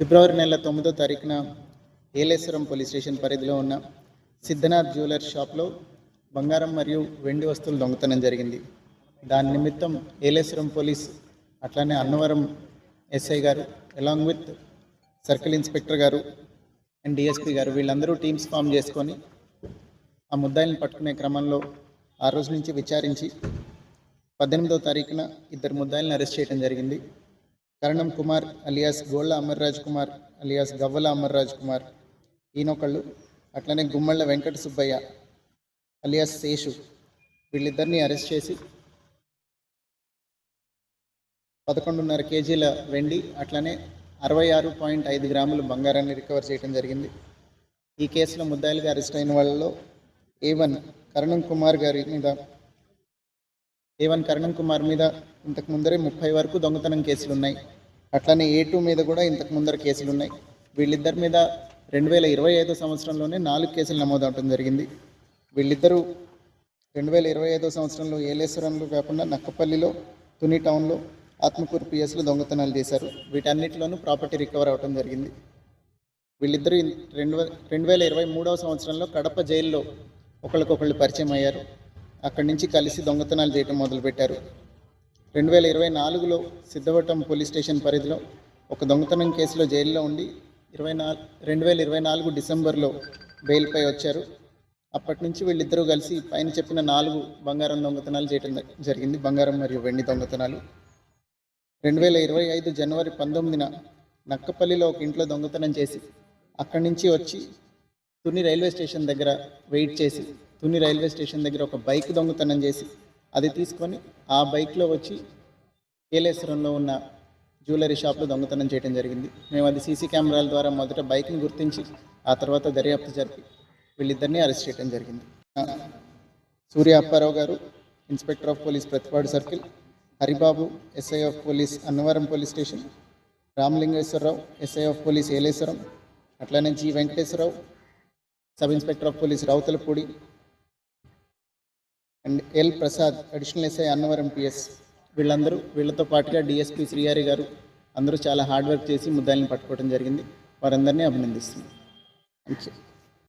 ఫిబ్రవరి నెల తొమ్మిదో తారీఖున ఏలేశ్వరం పోలీస్ స్టేషన్ పరిధిలో ఉన్న సిద్ధనాథ్ జ్యువెలర్స్ షాప్లో బంగారం మరియు వెండి వస్తువులు దొంగతనం జరిగింది. దాని నిమిత్తం ఏలేశ్వరం పోలీస్ అట్లానే అన్నవరం ఎస్ఐ గారు అలాంగ్ విత్ సర్కిల్ ఇన్స్పెక్టర్ గారు అండ్ డిఎస్పీ గారు వీళ్ళందరూ టీమ్స్ ఫామ్ చేసుకొని ఆ ముద్దాయిల్ని పట్టుకునే క్రమంలో ఆ రోజు నుంచి విచారించి పద్దెనిమిదో తారీఖున ఇద్దరు ముద్దాయిల్ని అరెస్ట్ చేయడం జరిగింది. Karanam Kumar alias Golla Amarraj Kumar alias Gavvala Amarraj Kumar. ఈయనొకళ్ళు. అట్లనే గుమ్మళ్ళ వెంకట సుబ్బయ్య అలియాస్ శేషు వీళ్ళిద్దరిని అరెస్ట్ చేసి పదకొండున్నర కేజీల వెండి అట్లనే అరవై ఆరు పాయింట్ ఐదు గ్రాములు బంగారాన్ని రికవర్ చేయడం జరిగింది. ఈ కేసులో ముద్దాయిలుగా అరెస్ట్ అయిన వాళ్ళలో ఏ వన్ కరణం కుమార్ గారి మీద ఏవన్ కరణం కుమార్ మీద ఇంతకు ముందరే ముప్పై వరకు దొంగతనం కేసులు ఉన్నాయి అట్లనే ఏ టూ మీద కూడా ఇంతకు ముందర కేసులు ఉన్నాయి వీళ్ళిద్దరి మీద రెండు వేల ఇరవై ఐదో సంవత్సరంలోనే నాలుగు కేసులు నమోదవడం జరిగింది. వీళ్ళిద్దరూ రెండు వేల ఇరవై ఐదో సంవత్సరంలో ఏలేశ్వరంలో కాకుండా నక్కపల్లిలో తుని టౌన్లో ఆత్మకూరు పిఎస్లో దొంగతనాలు చేశారు. వీటన్నిటిలోనూ ప్రాపర్టీ రికవర్ అవడం జరిగింది. వీళ్ళిద్దరూ రెండు వే రెండు వేల ఇరవై మూడవ సంవత్సరంలో కడప జైల్లో ఒకరికొకళ్ళు పరిచయం అయ్యారు. అక్కడి నుంచి కలిసి దొంగతనాలు చేయటం మొదలుపెట్టారు. రెండు వేల ఇరవై నాలుగులో సిద్ధవటం పోలీస్ స్టేషన్ పరిధిలో ఒక దొంగతనం కేసులో జైల్లో ఉండి ఇరవై నాలుగు రెండు వేల ఇరవై నాలుగు డిసెంబర్లో బెయిల్పై వచ్చారు. అప్పటి నుంచి వీళ్ళిద్దరూ కలిసి పైన చెప్పిన నాలుగు బంగారం దొంగతనాలు చేయడం జరిగింది. బంగారం మరియు వెండి దొంగతనాలు. రెండు వేల ఇరవై ఐదు జనవరి పంతొమ్మిదిన నక్కపల్లిలో ఒక ఇంట్లో దొంగతనం చేసి అక్కడి నుంచి వచ్చి తుని రైల్వే స్టేషన్ దగ్గర వెయిట్ చేసి తుని రైల్వే స్టేషన్ దగ్గర ఒక బైక్ దొంగతనం చేసి అది తీసుకొని ఆ బైక్లో వచ్చి ఏలేశ్వరంలో ఉన్న జ్యువెలరీ షాప్లో దొంగతనం చేయడం జరిగింది. మేము అది సీసీ కెమెరాల ద్వారా మొదట బైక్ని గుర్తించి ఆ తర్వాత దర్యాప్తు జరిపి వీళ్ళిద్దరిని అరెస్ట్ చేయడం జరిగింది. సూర్య అప్పారావు గారు inspector of police Prathipadu circle Haribabu SI of police Annavaram police station Ramalingeswararao SI of police Yeleswaram అట్లానే G Venkateswararao sub inspector of police Ravutalapudi and L Prasad additional SI Annavaram PS వీళ్ళందరూ వీళ్ళతో పాటుగా DSP Srihari గారు అందరూ చాలా hard work చేసి ముద్దాయిల్ని పట్టుకోవడం జరిగింది. వారందరినీ అభినందిస్తున్నాను. Thank you